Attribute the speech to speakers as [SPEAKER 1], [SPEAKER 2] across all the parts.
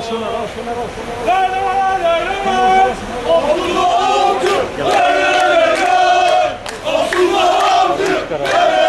[SPEAKER 1] olsunlar, olsunlar, olsunlar.
[SPEAKER 2] Burak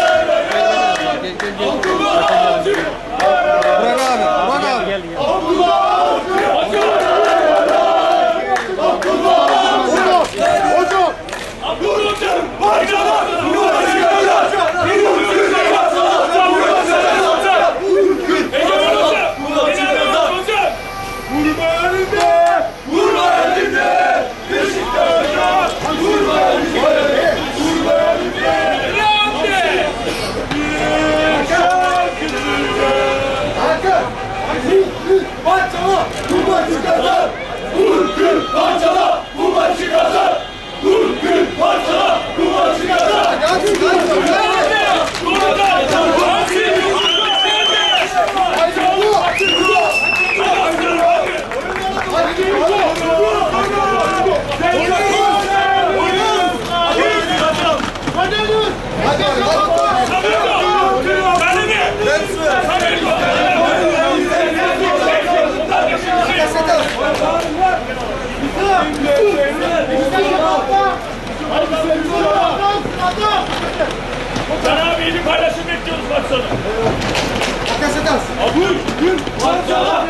[SPEAKER 3] Can abi yeni paylaşım bekliyoruz bak sana.
[SPEAKER 2] Makas edersin.
[SPEAKER 3] Buyur. Parçala